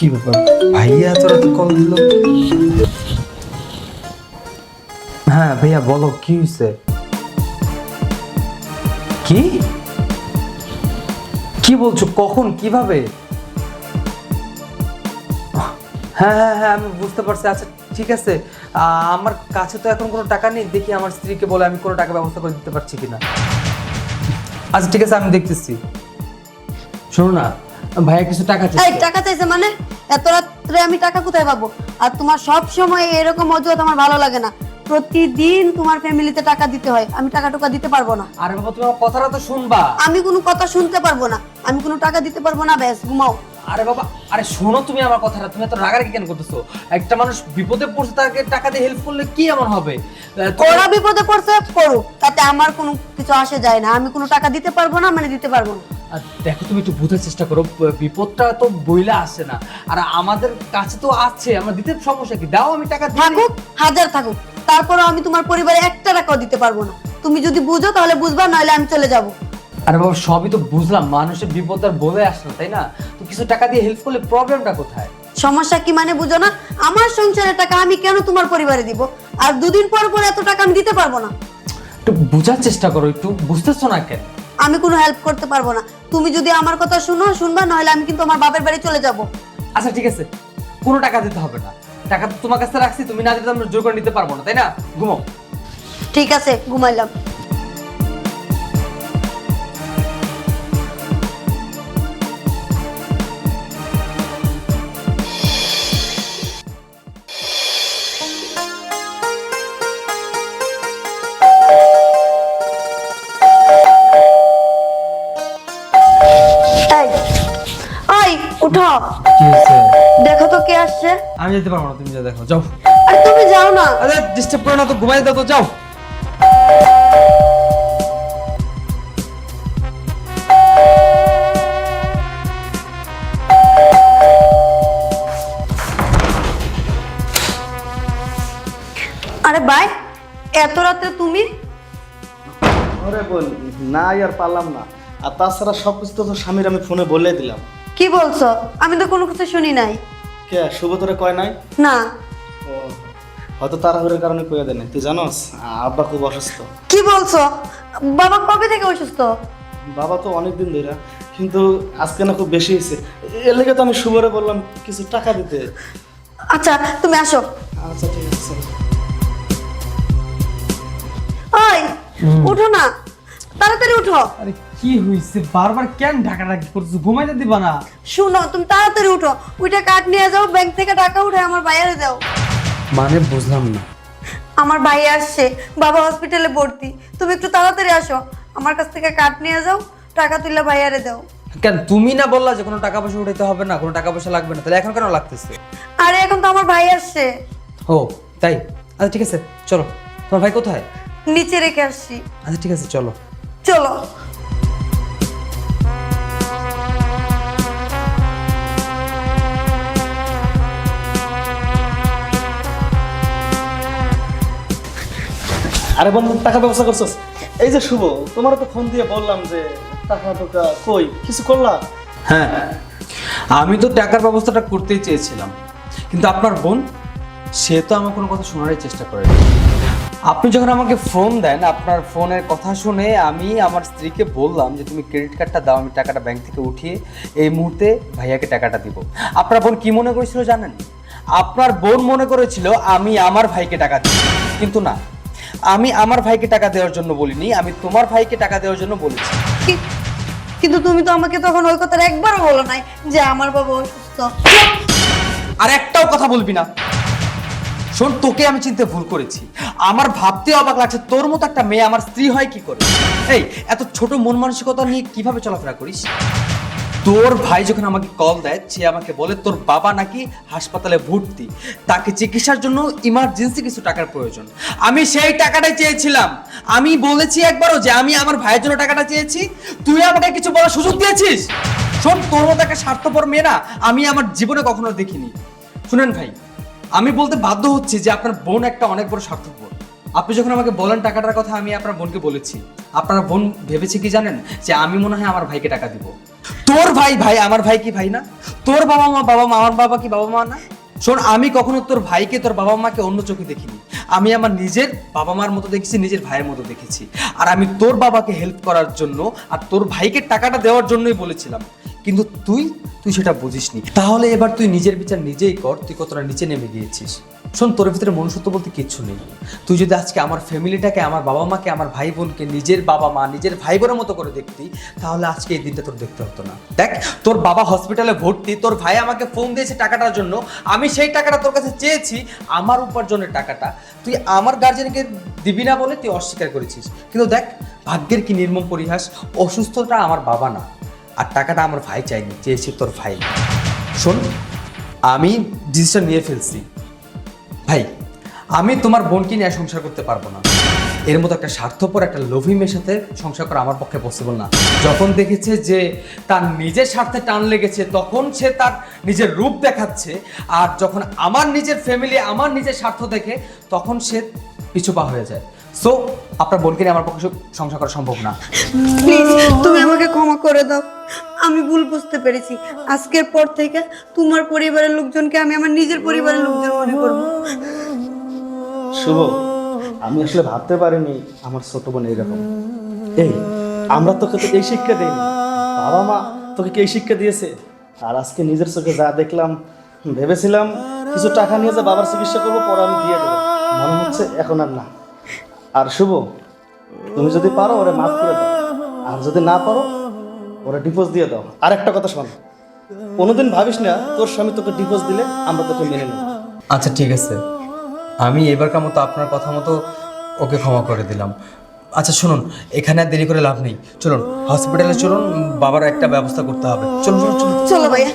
কি ব্যাপার? ভাইয়া এত রাতে কল দিল। হ্যাঁ ভাইয়া, বলো, কি হয়েছে কি? কি বলছো? কখন? কীভাবে? হ্যাঁ হ্যাঁ হ্যাঁ আমি বুঝতে পারছি। আচ্ছা ঠিক আছে। আমার কাছে তো এখন কোনো টাকা নেই। দেখি আমার স্ত্রীকে বলে আমি কোনো টাকা ব্যবস্থা করে দিতে পারছি কিনা। আচ্ছা ঠিক আছে, আমি দেখতেছি। শোনো না ভাইয়া কিছু টাকা এই টাকা চাইছে মানে? এত রাত্রে আমি টাকা কোথায় পাবো? আর তোমার সব সময় এরকম অজুহাত আমার ভালো লাগে না। প্রতিদিন তোমার ফ্যামিলিতে টাকা দিতে হয়। আমি টাকা টাকা দিতে পারব না। আরে বাবা তুমি আমার কথাটা তো শুনবা। আমি কোনো কথা শুনতে পারব না। আমি কোনো টাকা দিতে পারব না ব্যাস ঘুমাও। আরে বাবা আরে শোনো তুমি আমার কথাটা। তুমি এত রাগারাগি কেন করতেছো? একটা মানুষ বিপদে পড়ছে তাকে টাকা দিয়ে হেল্প করলে কি এমন হবে? ওরা বিপদে পড়ছে করুক। তাতে আমার কোনো কিছু আসে যায় না। আমি কোনো টাকা দিতে পারব না মানে দিতে পারব না। আর দেখো তুমি একটু বোঝার চেষ্টা করো বিপদটা তো বইলা আসে না। আর আমাদের কাছে তো আছে আমার দিতে সমস্যা কি? দাও আমি টাকা থাকুক হাজার থাকুক। তারপরেও আমি তোমার পরিবারে একটা টাকাও দিতে পারব না। তুমি যদি বুঝো তাহলে বুঝবা নাহলে আমি চলে যাব। আরে বাবা সবই তো বুঝলাম মানুষের বিপদ আর বলে আসে না তাই না? তো কিছু টাকা দিয়ে হেল্প করলে প্রবলেমটা কোথায়? সমস্যা কি মানে বুঝো না? আমার সংসারের টাকা আমি কেন তোমার পরিবারে দিব? আর দুদিন পর পর এত টাকা আমি দিতে পারব না। একটু বোঝার চেষ্টা করো একটু বুঝতেছো না কেন? আমি কোনো হেল্প করতে পারব না। তুমি যদি আমার কথা শুনো শুনবা নাহলে আমি কিন্তু আমার বাপের বাড়ি চলে যাব। আচ্ছা ঠিক আছে। কোনো টাকা দিতে হবে না। টাকা তো তোমার কাছে রাখছি তুমি না দিতে আমরা জোর করে নিতে পারব না তাই না? ঘুমো। ঠিক আছে ঘুমাইলাম। ওই উঠো। কি হয়েছে? দেখো তো কে আসছে। আমি যেতে পারব না তুমি যা দেখো যাও। আর তুমি যাও না। আরে ডিস্টার্ব করো না তো ঘুমাই দাও তো যাও। আরে ভাই এত রাতে তুমি? আরে বোন না আর পারলাম না। আর তাছাড়া সব কিছু তো স্বামীর আমি ফোনে বলে দিলাম। কি বলছো? আমি তো কোনো কিছু শুনি নাই। কে শুভ তোরে কয় নাই? না। ও হয়তো তাড়াহুড়োর কারণে কয়ে দেয় নাই। তুই জানোস আব্বা খুব অসুস্থ। কি বলছো? বাবা কবে থেকে অসুস্থ? বাবা তো অনেক দিন ধরে কিন্তু আজকে না খুব বেশি হয়েছে এর লেগে তো আমি শুভরে বললাম কিছু টাকা দিতে। আচ্ছা তুমি আসো। আচ্ছা ঠিক আছে ওই উঠো না। তাড়াতাড়ি উঠো। আরে কি হইছে? বারবার কেন ঢাকা ঢাকি করছ? ঘুমাইতে দিবা না। শুনো তুমি তাড়াতাড়ি উঠো। উঠে কাঠ নিয়ে যাও ব্যাংক থেকে টাকা উঠে আমার বাইরে দাও। মানে বুঝলাম না। আমার ভাই আসছে বাবা হসপিটালে ভর্তি। তুমি একটু তাড়াতাড়ি আসো। আমার কাছ থেকে কাঠ নিয়ে যাও টাকা তুলে ভাইয়ারে দাও। কেন তুমি না বললা যে কোনো টাকা পয়সা উঠাইতে হবে না কোনো টাকা পয়সা লাগবে না তাহলে এখন কেন লাগতেছে? আরে এখন তো আমার ভাই আসছে। ও তাই? আচ্ছা ঠিক আছে চলো। তোমার ভাই কোথায়? নিচে রেখে আসছি। আচ্ছা ঠিক আছে চলো। চলো। আরে বন্ধু টাকা ব্যবস্থা করছস? এই যে শুভ, তোমার তো ফোন দিয়ে বললাম যে টাকা টাকা কই? কিছু করলা? হ্যাঁ আমি তো টাকার ব্যবস্থাটা করতেই চেয়েছিলাম। কিন্তু আপনার বোন, সে তো আমার কোনো কথা শোনারই চেষ্টা করে আপনি যখন আমাকে ফোন দেন, আপনার ফোনের কথা শুনে আমি আমার স্ত্রীকে বললাম যে, তুমি ক্রেডিট কার্ডটা দাও, আমি টাকাটা ব্যাংক থেকে উঠিয়ে এই মুহূর্তে ভাইয়াকে টাকাটা দিব। আপনার বোন কি মনে করেছিল জানেন? আপনার বোন মনে করেছিল, আমি আমার ভাইকে টাকা দিই কিন্তু না আমি আমার ভাইকে টাকা দেওয়ার জন্য বলিনি আমি তোমার ভাইকে টাকা দেওয়ার জন্য বলেছি। কি- কিন্তু তুমি তো আমাকে তখন ওই কথাটা একবারও বলো নাই যে আমার বাবা অসুস্থ। আর একটাও কথা বলবি না। শোন তোকে আমি চিনতে ভুল করেছি। আমার ভাবতে অবাক লাগছে তোর মতো একটা মেয়ে আমার স্ত্রী হয় কি করে? এই এত ছোট মন মানসিকতা নিয়ে কীভাবে চলাফেরা করিস? তোর ভাই যখন আমাকে কল দেয়, সে আমাকে বলে, তোর বাবা নাকি হাসপাতালে ভর্তি। তাকে চিকিৎসার জন্য ইমার্জেন্সি কিছু টাকার প্রয়োজন। আমি সেই টাকাটাই চেয়েছিলাম। আমি বলেছি একবারও যে আমি আমার ভাইয়ের জন্য টাকাটা চেয়েছি। তুই আমাকে কিছু বলার সুযোগ দিয়েছিস? শোন, তোর মতো একটা স্বার্থপর মেয়ে না আমি আমার জীবনে কখনো দেখিনি। শুনেন ভাই, আমি বলতে বাধ্য হচ্ছি যে আপনার বোন একটা অনেক বড় স্বার্থপর। আপনি যখন আমাকে বলেন টাকাটার কথা, আমি আপনার বোনকে বলেছি। আপনার বোন ভেবেছে কি জানেন? যে আমি মনে হয় আমার ভাইকে টাকা দিব। তোর ভাই ভাই, আমার ভাই কি ভাই না? তোর বাবা মা বাবা মা, আমার বাবা কি বাবা মা না? শোন, আমি কখনো তোর ভাইকে, তোর বাবা মাকে অন্য চোখে দেখিনি। আমি আমার নিজের বাবা মার মতো দেখেছি, নিজের ভাইয়ের মতো দেখেছি। আর আমি তোর বাবাকে হেল্প করার জন্য আর তোর ভাইকে টাকাটা দেওয়ার জন্যই বলেছিলাম। কিন্তু তুই তুই সেটা বুঝিসনি। তাহলে এবার তুই নিজের বিচার নিজেই কর, তুই কতটা নিচে নেমে গিয়েছিস। শোন, তোর ভিতরে মনুষ্যত্ব বলতে কিচ্ছু নেই। তুই যদি আজকে আমার ফ্যামিলিটাকে, আমার বাবা মাকে আমার ভাই বোনকে নিজের বাবা মা, নিজের ভাই বোনের মতো করে দেখতি, তাহলে আজকে এই দিনটা তোর দেখতে হতো না। দেখ, তোর বাবা হসপিটালে ভর্তি, তোর ভাই আমাকে ফোন দিয়েছে টাকাটার জন্য, আমি সেই টাকাটা তোর কাছে চেয়েছি, আমার উপার্জনের টাকাটা। তুই আমার গার্জেনকে দিবি না বলে তুই অস্বীকার করেছিস। কিন্তু দেখ, ভাগ্যের কি নির্মম পরিহাস, অসুস্থতা আমার বাবা না, আর টাকাটা আমার ভাই চাইনি, চেয়েছি তোর ভাই। শোন, আমি ডিসিশন নিয়ে ফেলছি। ভাই, আমি তোমার বোনকে নিয়ে সংসার করতে পারব না। এর মতো একটা স্বার্থপর একটা লোভী মেয়ের সাথে সংসার করা আমার পক্ষে পসিবল না। যখন দেখেছে যে তার নিজের স্বার্থে টান লেগেছে, তখন সে তার নিজের রূপ দেখাচ্ছে আর যখন আমার নিজের ফ্যামিলি আমার নিজের স্বার্থ দেখে, তখন সে পিছুপা হয়ে যায়। সো আপনার বোনকে নিয়ে আমার পক্ষে সংসার করা সম্ভব না। প্লিজ তুমি আমাকে ক্ষমা করে দাও। আমি ভুল বুঝতে পেরেছি। আজকের পর থেকে তোমার পরিবারের লোকজনকে আমি আমার নিজের পরিবারের লোকজন মনে করব। শুভ আমি আসলে ভাবতে পারিনি আমার ছোট বোন এইরকম। এই আমরা তোকে তো এই শিক্ষা দেইনি। বাবা মা তোকে কি এই শিক্ষা দিয়েছে? আর আজকে নিজের চোখে যা দেখলাম ভেবেছিলাম কিছু টাকা নিয়ে যে বাবার চিকিৎসা করব পরে আমি দিয়ে দেবো। মনে হচ্ছে এখন আর না। আর শুভ তুমি যদি পারো ওরে মাফ করে দাও। আর যদি না পারো ওরা ডিভোর্স দিয়ে দাও। আর একটা কথা শোন কোনোদিন ভাবিস না তোর স্বামী তোকে ডিভোর্স দিলে আমরা তোকে মেনে নেব। আচ্ছা ঠিক আছে। আমি এবারকার মতো আপনার কথা মতো ওকে ক্ষমা করে দিলাম। আচ্ছা শুনুন এখানে আর দেরি করে লাভ নেই। চলুন হসপিটালে চলুন বাবার একটা ব্যবস্থা করতে হবে। চলুন চলুন চলুন। চলো ভাইয়া।